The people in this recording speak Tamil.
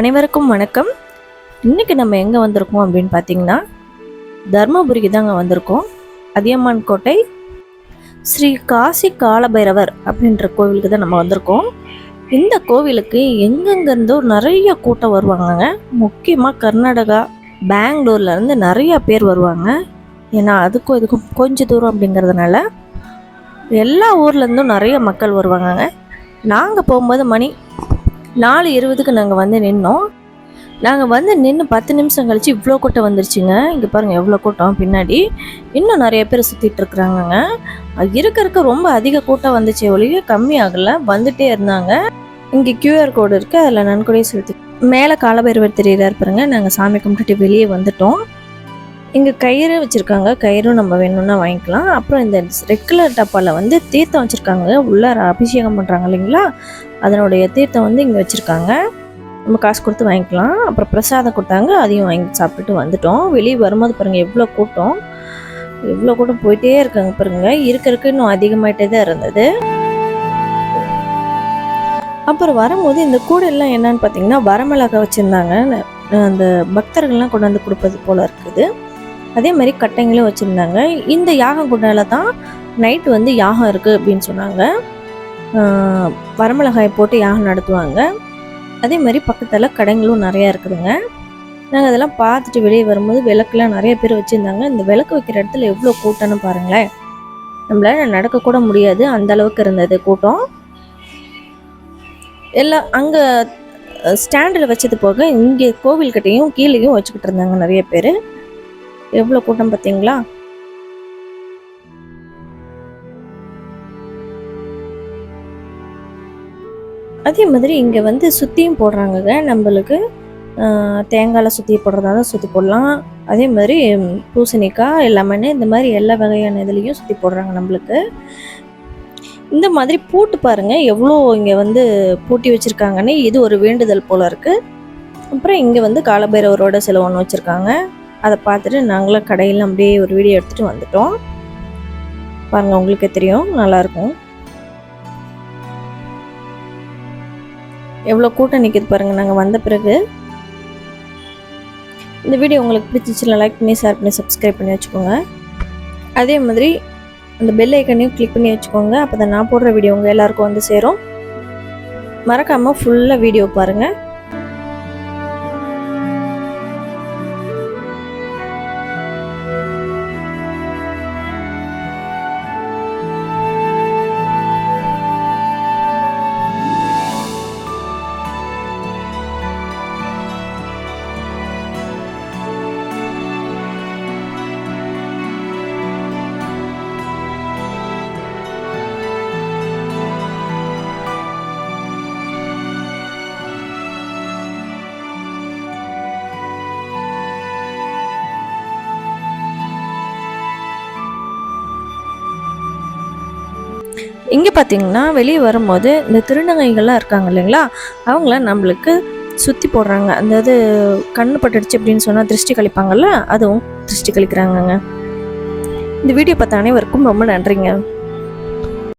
அனைவருக்கும் வணக்கம். இன்றைக்கி நம்ம எங்கே வந்திருக்கோம் அப்படின்னு பார்த்தீங்கன்னா தர்மபுரிக்கு தாங்க வந்திருக்கோம். அதியமான் கோட்டை ஸ்ரீ காசி காலபைரவர் அப்படின்ற கோவிலுக்கு தான் நம்ம வந்திருக்கோம். இந்த கோவிலுக்கு எங்கெங்கேருந்தோ நிறைய கூட்டம் வருவாங்கங்க. முக்கியமாக கர்நாடகா பெங்களூர்லேருந்து நிறையா பேர் வருவாங்க. ஏன்னா அதுக்கும் இதுக்கும் கொஞ்சம் தூரம் அப்படிங்கிறதுனால எல்லா ஊர்லேருந்தும் நிறைய மக்கள் வருவாங்கங்க. நாங்கள் போகும்போது மணி நாலு இருபதுக்கு நாங்கள் வந்து நின்னோம். நாங்கள் வந்து நின்று பத்து நிமிஷம் கழிச்சு இவ்வளோ கூட்டம் வந்துருச்சுங்க. இங்கே பாருங்கள் எவ்வளோ கூட்டம் பின்னாடி. இன்னும் நிறைய பேர் சுற்றிட்டு இருக்கிறாங்கங்க. இருக்க இருக்க ரொம்ப அதிக கூட்டம் வந்துச்சு ஒழிய கம்மி ஆகலை. வந்துட்டே இருந்தாங்க. இங்கே கியூஆர் கோடு இருக்குது அதில் நன்கொடையை செலுத்தி மேலே காலபைரவர் தெரியுறாரு பாருங்க. நாங்கள் சாமி கும்பிட்டுட்டு வெளியே வந்துட்டோம். இங்கே கயிறு வச்சுருக்காங்க. கயிறும் நம்ம வேணும்னா வாங்கிக்கலாம். அப்புறம் இந்த ரெட் கலர் டப்பாவில் வந்து தீர்த்தம் வச்சுருக்காங்க. உள்ளார அபிஷேகம் பண்ணுறாங்க இல்லைங்களா? அதனுடைய தீர்த்தம் வந்து இங்கே வச்சுருக்காங்க. நம்ம காசு கொடுத்து வாங்கிக்கலாம். அப்புறம் பிரசாதம் கொடுத்தாங்க அதையும் வாங்கி சாப்பிட்டுட்டு வந்துட்டோம். வெளியே வரும்போது பாருங்கள் எவ்வளோ கூட்டம். எவ்வளோ கூட்டம் போயிட்டே இருக்காங்க பாருங்க. இருக்க இருக்க இன்னும் அதிகமாகிட்டே தான் இருந்தது. அப்புறம் வரும்போது இந்த கூடெல்லாம் என்னன்னு பார்த்தீங்கன்னா வரமிளகாய் வச்சுருந்தாங்க. அந்த பக்தர்கள்லாம் கொண்டு வந்து கொடுப்பது போல் இருக்குது. அதே மாதிரி கட்டைங்களும் வச்சுருந்தாங்க. இந்த யாகம் குண்டால தான் நைட்டு வந்து யாகம் இருக்குது அப்படின்னு சொன்னாங்க. வரமிளகாயை போட்டு யாகம் நடத்துவாங்க. அதே மாதிரி பக்கத்தில் கடைங்களும் நிறையா இருக்குதுங்க. நாங்கள் அதெல்லாம் பார்த்துட்டு வெளியே வரும்போது விளக்குலாம் நிறைய பேர் வச்சுருந்தாங்க. இந்த விளக்கு வைக்கிற இடத்துல எவ்வளோ கூட்டம்னு பாருங்களேன். நம்மளால நடக்கக்கூட முடியாது. அந்த அளவுக்கு இருந்தது கூட்டம். எல்லாம் அங்கே ஸ்டாண்டில் வச்சது போக இங்கே கோவில்கிட்டையும் கீழேயும் வச்சுக்கிட்டு இருந்தாங்க நிறைய பேர். எவ்வளோ கூட்டம் பார்த்தீங்களா? அதே மாதிரி இங்கே வந்து சுற்றியும் போடுறாங்கங்க. நம்மளுக்கு தேங்காயில் சுற்றி போடுறதா தான் சுற்றி போடலாம். அதே மாதிரி பூசணிக்காய் லெமனு இந்த மாதிரி எல்லா வகையான இதுலேயும் சுற்றி போடுறாங்க நம்மளுக்கு. இந்த மாதிரி பூட்டு பாருங்கள் எவ்வளோ இங்கே வந்து பூட்டி வச்சுருக்காங்கன்னு. இது ஒரு வேண்டுதல் போல் இருக்குது அப்புறம் இங்கே வந்து காலபைரவரோட சில ஒன்று வச்சுருக்காங்க. அதை பார்த்துட்டு நாங்களும் கடையில் அப்படியே ஒரு வீடியோ எடுத்துகிட்டு வந்துட்டோம். பாருங்கள் உங்களுக்கே தெரியும். நல்லாயிருக்கும் எவ்வளோ கூட்டம் நிற்கிது பாருங்கள் நாங்கள் வந்த பிறகு. இந்த வீடியோ உங்களுக்கு பிடிச்சிச்சுன்னா லைக் பண்ணி ஷேர் பண்ணி சப்ஸ்கிரைப் பண்ணி வச்சுக்கோங்க. அதே மாதிரி அந்த பெல் ஐக்கனையும் கிளிக் பண்ணி வச்சுக்கோங்க. அப்போ தான் நான் போடுற வீடியோ உங்கள் எல்லாேருக்கும் வந்து சேரும். மறக்காமல் ஃபுல்லாக வீடியோ பாருங்கள் இங்கே பார்த்தீங்கன்னா வெளியே வரும்போது இந்த திருநங்கைகள்லாம் இருக்காங்க இல்லைங்களா? அவங்கள நம்மளுக்கு சுற்றி போடுறாங்க. அதாவது கண்ணு பட்டுடுச்சு அப்படின்னு சொன்னால் திருஷ்டி கழிப்பாங்கல்ல? அதுவும் திருஷ்டி கழிக்கிறாங்கங்க. இந்த வீடியோ பார்த்த அனைவருக்கும் ரொம்ப நன்றிங்க.